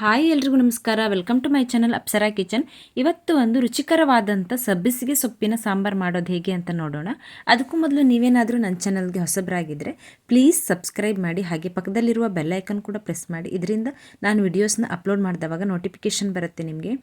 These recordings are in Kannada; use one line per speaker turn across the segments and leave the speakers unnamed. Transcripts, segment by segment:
ಹಾಯ್ ಎಲ್ರಿಗೂ ನಮಸ್ಕಾರ. Welcome to my channel Apsara kitchen ಇವತ್ತು ಒಂದು ರುಚಿಕರವಾದಂಥ ಸಬ್ಬಸಿಗೆ ಸೊಪ್ಪಿನ ಸಾಂಬಾರು ಮಾಡೋದು ಹೇಗೆ ಅಂತ ನೋಡೋಣ. ಅದಕ್ಕೂ ಮೊದಲು ನೀವೇನಾದರೂ ನನ್ನ ಚಾನಲ್ಗೆ ಹೊಸಬರಾಗಿದ್ದರೆ ಪ್ಲೀಸ್ ಸಬ್ಸ್ಕ್ರೈಬ್ ಮಾಡಿ, ಹಾಗೆ ಪಕ್ಕದಲ್ಲಿರುವ ಬೆಲ್ಲೈಕನ್ ಕೂಡ ಪ್ರೆಸ್ ಮಾಡಿ. ಇದರಿಂದ ನಾನು ವಿಡಿಯೋಸ್ನ ಅಪ್ಲೋಡ್ ಮಾಡಿದವಾಗ ನೋಟಿಫಿಕೇಷನ್ ಬರುತ್ತೆ ನಿಮಗೆ.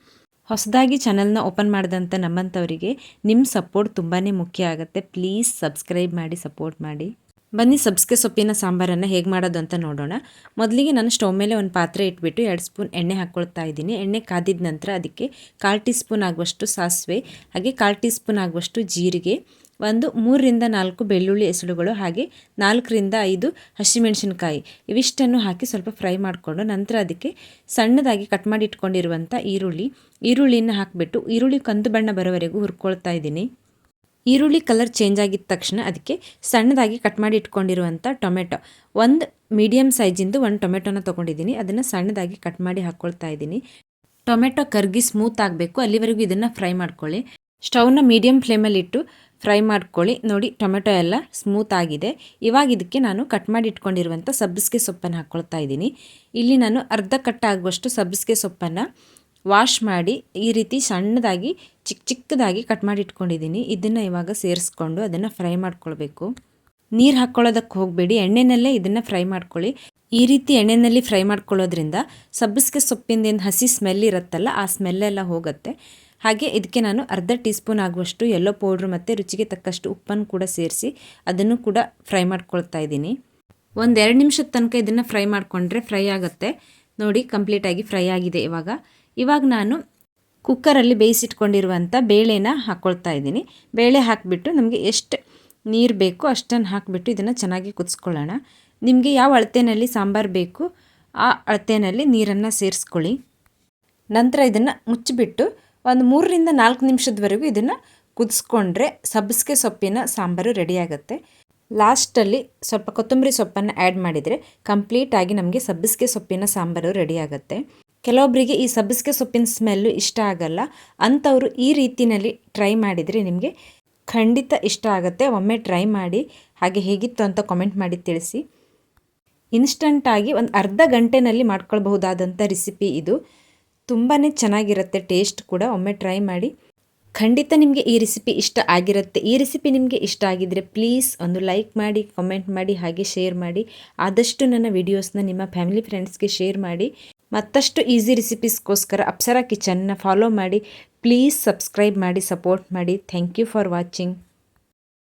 ಹೊಸದಾಗಿ ಚಾನಲ್ನ ಓಪನ್ ಮಾಡಿದಂಥ ನಮ್ಮಂಥವರಿಗೆ ನಿಮ್ಮ ಸಪೋರ್ಟ್ ತುಂಬಾ ಮುಖ್ಯ ಆಗುತ್ತೆ. ಪ್ಲೀಸ್ ಸಬ್ಸ್ಕ್ರೈಬ್ ಮಾಡಿ ಸಪೋರ್ಟ್ ಮಾಡಿ. ಬನ್ನಿ, ಸಬ್ಸಿಗೆ ಸೊಪ್ಪಿನ ಸಾಂಬಾರನ್ನು ಹೇಗೆ ಮಾಡೋದು ಅಂತ ನೋಡೋಣ. ಮೊದಲಿಗೆ ನಾನು ಸ್ಟವ್ ಮೇಲೆ ಒಂದು ಪಾತ್ರೆ ಇಟ್ಬಿಟ್ಟು ಎರಡು ಸ್ಪೂನ್ ಎಣ್ಣೆ ಹಾಕ್ಕೊಳ್ತಾ ಇದ್ದೀನಿ. ಎಣ್ಣೆ ಕಾದಿದ ನಂತರ ಅದಕ್ಕೆ ಕಾಲು ಟೀ ಸ್ಪೂನ್ ಆಗುವಷ್ಟು ಸಾಸಿವೆ, ಹಾಗೆ ಕಾಲು ಟೀ ಸ್ಪೂನ್ ಆಗುವಷ್ಟು ಜೀರಿಗೆ, ಒಂದು ಮೂರರಿಂದ ನಾಲ್ಕು ಬೆಳ್ಳುಳ್ಳಿ ಹೆಸಳುಗಳು, ಹಾಗೆ ನಾಲ್ಕರಿಂದ ಐದು ಹಸಿಮೆಣಸಿನಕಾಯಿ ಇವಿಷ್ಟನ್ನು ಹಾಕಿ ಸ್ವಲ್ಪ ಫ್ರೈ ಮಾಡಿಕೊಂಡು ನಂತರ ಅದಕ್ಕೆ ಸಣ್ಣದಾಗಿ ಕಟ್ ಮಾಡಿ ಇಟ್ಕೊಂಡಿರುವಂಥ ಈರುಳ್ಳಿ. ಈರುಳ್ಳಿನ ಹಾಕಿಬಿಟ್ಟು ಈರುಳ್ಳಿ ಕಂದು ಬಣ್ಣ ಬರೋವರೆಗೂ ಹುರ್ಕೊಳ್ತಾ ಇದ್ದೀನಿ. ಈರುಳ್ಳಿ ಕಲರ್ ಚೇಂಜ್ ಆಗಿದ ತಕ್ಷಣ ಅದಕ್ಕೆ ಸಣ್ಣದಾಗಿ ಕಟ್ ಮಾಡಿ ಇಟ್ಕೊಂಡಿರುವಂಥ ಟೊಮೆಟೊ. ಒಂದು ಮೀಡಿಯಮ್ ಸೈಜಿಂದು ಒಂದು ಟೊಮೆಟೊನ ತೊಗೊಂಡಿದ್ದೀನಿ. ಅದನ್ನು ಸಣ್ಣದಾಗಿ ಕಟ್ ಮಾಡಿ ಹಾಕ್ಕೊಳ್ತಾ ಇದ್ದೀನಿ. ಟೊಮೆಟೊ ಕರ್ಗಿ ಸ್ಮೂತ್ ಆಗಬೇಕು. ಅಲ್ಲಿವರೆಗೂ ಇದನ್ನು ಫ್ರೈ ಮಾಡ್ಕೊಳ್ಳಿ. ಸ್ಟವ್ನ ಮೀಡಿಯಮ್ ಫ್ಲೇಮಲ್ಲಿಟ್ಟು ಫ್ರೈ ಮಾಡ್ಕೊಳ್ಳಿ. ನೋಡಿ ಟೊಮೆಟೊ ಎಲ್ಲ ಸ್ಮೂತ್ ಆಗಿದೆ. ಇವಾಗ ಇದಕ್ಕೆ ನಾನು ಕಟ್ ಮಾಡಿ ಇಟ್ಕೊಂಡಿರುವಂಥ ಸಬ್ಬಸಿಗೆ ಸೊಪ್ಪನ್ನು ಹಾಕ್ಕೊಳ್ತಾ ಇದ್ದೀನಿ. ಇಲ್ಲಿ ನಾನು ಅರ್ಧ ಕಟ್ ಆಗುವಷ್ಟು ಸಬ್ಬಸಿಗೆ ಸೊಪ್ಪನ್ನು ವಾಶ್ ಮಾಡಿ ಈ ರೀತಿ ಸಣ್ಣದಾಗಿ ಚಿಕ್ಕ ಚಿಕ್ಕದಾಗಿ ಕಟ್ ಮಾಡಿ ಇಟ್ಕೊಂಡಿದ್ದೀನಿ. ಇದನ್ನು ಇವಾಗ ಸೇರಿಸ್ಕೊಂಡು ಅದನ್ನು ಫ್ರೈ ಮಾಡ್ಕೊಳ್ಬೇಕು. ನೀರು ಹಾಕ್ಕೊಳ್ಳೋದಕ್ಕೆ ಹೋಗಬೇಡಿ. ಎಣ್ಣೆನಲ್ಲೇ ಇದನ್ನು ಫ್ರೈ ಮಾಡ್ಕೊಳ್ಳಿ. ಈ ರೀತಿ ಎಣ್ಣೆಯಲ್ಲಿ ಫ್ರೈ ಮಾಡ್ಕೊಳ್ಳೋದ್ರಿಂದ ಸಬ್ಬಸಿಗೆ ಸೊಪ್ಪಿಂದ ಹಸಿ ಸ್ಮೆಲ್ ಇರುತ್ತಲ್ಲ, ಆ ಸ್ಮೆಲ್ಲೆಲ್ಲ ಹೋಗುತ್ತೆ. ಹಾಗೆ ಇದಕ್ಕೆ ನಾನು ಅರ್ಧ ಟೀ ಸ್ಪೂನ್ ಆಗುವಷ್ಟು ಎಲ್ಲೋ ಪೌಡ್ರ್ ಮತ್ತು ರುಚಿಗೆ ತಕ್ಕಷ್ಟು ಉಪ್ಪನ್ನು ಕೂಡ ಸೇರಿಸಿ ಅದನ್ನು ಕೂಡ ಫ್ರೈ ಮಾಡ್ಕೊಳ್ತಾ ಇದ್ದೀನಿ. ಒಂದು ಎರಡು ನಿಮಿಷದ ತನಕ ಇದನ್ನು ಫ್ರೈ ಮಾಡಿಕೊಂಡ್ರೆ ಫ್ರೈ ಆಗುತ್ತೆ. ನೋಡಿ ಕಂಪ್ಲೀಟಾಗಿ ಫ್ರೈ ಆಗಿದೆ ಇವಾಗ. ಇವಾಗ ನಾನು ಕುಕ್ಕರಲ್ಲಿ ಬೇಯಿಸಿಟ್ಕೊಂಡಿರುವಂಥ ಬೇಳೆನ ಹಾಕ್ಕೊಳ್ತಾ ಇದ್ದೀನಿ. ಬೇಳೆ ಹಾಕಿಬಿಟ್ಟು ನಮಗೆ ಎಷ್ಟು ನೀರು ಬೇಕು ಅಷ್ಟನ್ನು ಹಾಕಿಬಿಟ್ಟು ಇದನ್ನು ಚೆನ್ನಾಗಿ ಕುದಿಸ್ಕೊಳ್ಳೋಣ. ನಿಮಗೆ ಯಾವ ಅಳತೆಯಲ್ಲಿ ಸಾಂಬಾರು ಬೇಕು ಆ ಅಳತೆಯಲ್ಲಿ ನೀರನ್ನು ಸೇರಿಸ್ಕೊಳ್ಳಿ. ನಂತರ ಇದನ್ನು ಮುಚ್ಚಿಬಿಟ್ಟು ಒಂದು ಮೂರರಿಂದ ನಾಲ್ಕು ನಿಮಿಷದವರೆಗೂ ಇದನ್ನು ಕುದಿಸ್ಕೊಂಡ್ರೆ ಸಬ್ಬಸಿಗೆ ಸೊಪ್ಪಿನ ಸಾಂಬಾರು ರೆಡಿಯಾಗುತ್ತೆ. ಲಾಸ್ಟಲ್ಲಿ ಸ್ವಲ್ಪ ಕೊತ್ತಂಬರಿ ಸೊಪ್ಪನ್ನು ಆ್ಯಡ್ ಮಾಡಿದರೆ ಕಂಪ್ಲೀಟಾಗಿ ನಮಗೆ ಸಬ್ಬಸಿಗೆ ಸೊಪ್ಪಿನ ಸಾಂಬಾರು ರೆಡಿಯಾಗುತ್ತೆ. ಕೆಲವೊಬ್ಬರಿಗೆ ಈ ಸಬ್ಬಸಿಗೆ ಸೊಪ್ಪಿನ ಸ್ಮೆಲ್ಲು ಇಷ್ಟ ಆಗಲ್ಲ. ಅಂಥವರು ಈ ರೀತಿಯಲ್ಲಿ ಟ್ರೈ ಮಾಡಿದರೆ ನಿಮಗೆ ಖಂಡಿತ ಇಷ್ಟ ಆಗುತ್ತೆ. ಒಮ್ಮೆ ಟ್ರೈ ಮಾಡಿ ಹಾಗೆ ಹೇಗಿತ್ತು ಅಂತ ಕಾಮೆಂಟ್ ಮಾಡಿ ತಿಳಿಸಿ. ಇನ್ಸ್ಟಂಟಾಗಿ ಒಂದು ಅರ್ಧ ಗಂಟೆನಲ್ಲಿ ಮಾಡ್ಕೊಳ್ಬಹುದಾದಂಥ ರೆಸಿಪಿ ಇದು. ತುಂಬಾ ಚೆನ್ನಾಗಿರುತ್ತೆ ಟೇಸ್ಟ್ ಕೂಡ. ಒಮ್ಮೆ ಟ್ರೈ ಮಾಡಿ. ಖಂಡಿತ ನಿಮಗೆ ಈ ರೆಸಿಪಿ ಇಷ್ಟ ಆಗಿರುತ್ತೆ. ಈ ರೆಸಿಪಿ ನಿಮಗೆ ಇಷ್ಟ ಆಗಿದ್ದರೆ ಪ್ಲೀಸ್ ಒಂದು ಲೈಕ್ ಮಾಡಿ ಕಮೆಂಟ್ ಮಾಡಿ, ಹಾಗೆ ಶೇರ್ ಮಾಡಿ. ಆದಷ್ಟು ನನ್ನ ವಿಡಿಯೋಸ್ನ ನಿಮ್ಮ ಫ್ಯಾಮಿಲಿ ಫ್ರೆಂಡ್ಸ್ಗೆ ಶೇರ್ ಮಾಡಿ. ಮತ್ತಷ್ಟು ಈಸಿ ರೆಸಿಪೀಸ್ಗೋಸ್ಕರ ಅಪ್ಸರಾ ಕಿಚನ್ನ ಫಾಲೋ ಮಾಡಿ ಪ್ಲೀಸ್ ಸಬ್ಸ್ಕ್ರೈಬ್ ಮಾಡಿ ಸಪೋರ್ಟ್ ಮಾಡಿ. Thank you for watching